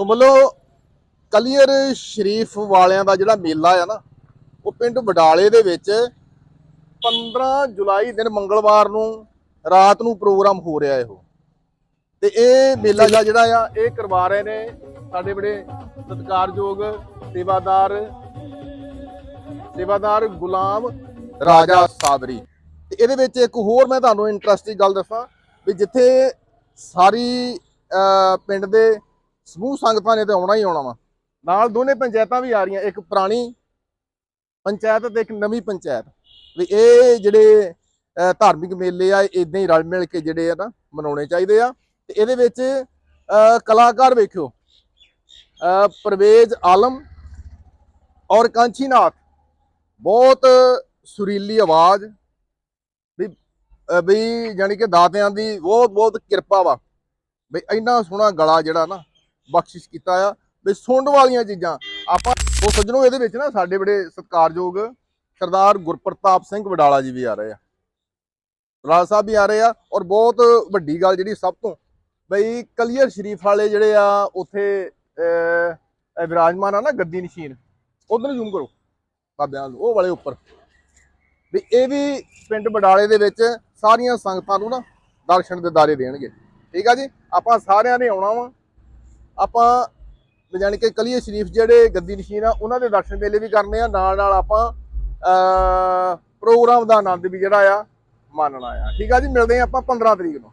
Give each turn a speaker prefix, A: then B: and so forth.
A: ਸੋ ਮਤਲਬ ਕਲੀਅਰ ਸ਼ਰੀਫ ਵਾਲਿਆਂ ਦਾ ਜਿਹੜਾ ਮੇਲਾ ਆ ਨਾ ਉਹ ਪਿੰਡ ਬਡਾਲੇ ਦੇ ਵਿੱਚ 15 ਜੁਲਾਈ ਦਿਨ ਮੰਗਲਵਾਰ ਨੂੰ ਰਾਤ ਨੂੰ ਪ੍ਰੋਗਰਾਮ ਹੋ ਰਿਹਾ ਇਹੋ। ਤੇ ਇਹ ਮੇਲਾ ਜਿਹੜਾ- ਜਿਹੜਾ ਆ ਇਹ ਕਰਵਾ ਰਹੇ ਨੇ ਸਾਡੇ ਬੜੇ ਸਤਿਕਾਰਯੋਗ ਸੇਵਾਦਾਰ ਸੇਵਾਦਾਰ ਗੁਲਾਮ ਰਾਜਾ ਸਾਬਰੀ। ਤੇ ਇਹਦੇ ਵਿੱਚ ਇੱਕ ਹੋਰ ਮੈਂ ਤੁਹਾਨੂੰ ਇੰਟਰਸਟਿੰਗ ਗੱਲ ਦੱਸਾਂ ਵੀ ਜਿੱਥੇ ਸਾਰੀ ਪਿੰਡ ਦੇ ਸਮੂਹ ਸੰਗਤਾਂ ਨੇ ਤੇ ਆਉਣਾ ਹੀ ਆਉਣਾ ਵਾ। ਨਾਲ ਦੋਨੇ ਪੰਚਾਇਤਾਂ ਵੀ ਆ ਰਹੀਆਂ ਇੱਕ ਪੁਰਾਣੀ ਪੰਚਾਇਤ ਤੇ ਇੱਕ ਨਵੀਂ ਪੰਚਾਇਤ। ਵੀ ਇਹ ਜਿਹੜੇ ਧਾਰਮਿਕ ਮੇਲੇ ਆ ਇਦਾਂ ਹੀ ਰਲ ਮਿਲ ਕੇ ਜਿਹੜੇ ਆ ਨਾ ਮਨਾਉਣੇ ਚਾਹੀਦੇ ਆ। ਤੇ ਇਹਦੇ ਵਿੱਚ ਕਲਾਕਾਰ ਵੇਖਿਓ। ਪਰਵੇਜ਼ ਆਲਮ ਔਰ ਕਾਂਚੀਨਾਥ। ਬਹੁਤ ਸੁਰੀਲੀ ਆਵਾਜ਼। ਵੀ ਅਹ, ਵੀ ਜਾਨੀ ਕਿ ਦਾਤਿਆਂ ਦੀ ਬਹੁਤ ਬਹੁਤ ਕਿਰਪਾ ਵਾ। ਵੀ ਇੰਨਾ ਸੋਹਣਾ ਗਲਾ ਜਿਹੜਾ ਨਾ ਬਖਸ਼ਿਸ਼ ਕੀਤਾ ਆ ਵੀ ਸੁੰਡ ਵਾਲੀਆਂ ਚੀਜ਼ਾਂ। ਆਪਾਂ ਉਹ ਸੱਜਣੋ, ਇਹਦੇ ਵਿੱਚ ਨਾ ਸਾਡੇ ਬੜੇ ਸਤਿਕਾਰਯੋਗ ਸਰਦਾਰ ਗੁਰਪ੍ਰਤਾਪ ਸਿੰਘ ਵਡਾਲਾ ਜੀ ਵੀ ਆ ਰਹੇ ਆ। ਵਡਾਲਾ ਸਾਹਿਬ ਵੀ ਆ ਰਹੇ ਆ ਔਰ ਬਹੁਤ ਵੱਡੀ ਗੱਲ ਜਿਹੜੀ ਸਭ ਤੋਂ ਬਈ ਕਲੀਅਰ ਸ਼ਰੀਫ ਵਾਲੇ ਜਿਹੜੇ ਆ, ਉੱਥੇ ਵਿਰਾਜਮਾਨ ਆ ਨਾ ਗੱਦੀ ਨਸ਼ੀਨ, ਉਧਰ ਜ਼ੂਮ ਕਰੋ, ਬਾਬਿਆਂ ਨੂੰ ਉਹ ਵਾਲੇ ਉੱਪਰ। ਵੀ ਇਹ ਵੀ ਪਿੰਡ ਬਡਾਲੇ ਦੇ ਵਿੱਚ ਸਾਰੀਆਂ ਸੰਗਤਾਂ ਨੂੰ ਨਾ ਦਰਸ਼ਨ ਦੇ ਦਾਰੇ ਦੇਣਗੇ। ਠੀਕ ਆ ਜੀ? ਆਪਾਂ ਸਾਰਿਆਂ ਨੇ ਆਉਣਾ ਵਾ। ਆਪਾਂ ਜਾਣੀ ਕਿ ਕਲੀਏ ਸ਼ਰੀਫ ਜਿਹੜੇ ਗੱਦੀ ਨਸ਼ੀਨ ਆ, ਉਹਨਾਂ ਦੇ ਦਰਸ਼ਨ ਮੇਲੇ ਵੀ ਕਰਨੇ ਆ, ਨਾਲ ਨਾਲ ਆਪਾਂ ਪ੍ਰੋਗਰਾਮ ਦਾ ਆਨੰਦ ਵੀ ਜਿਹੜਾ ਆ, ਮਾਨਣਾ ਆ। ਠੀਕ ਆ ਜੀ, ਮਿਲਦੇ ਆ ਆਪਾਂ 15 ਤਰੀਕ ਨੂੰ।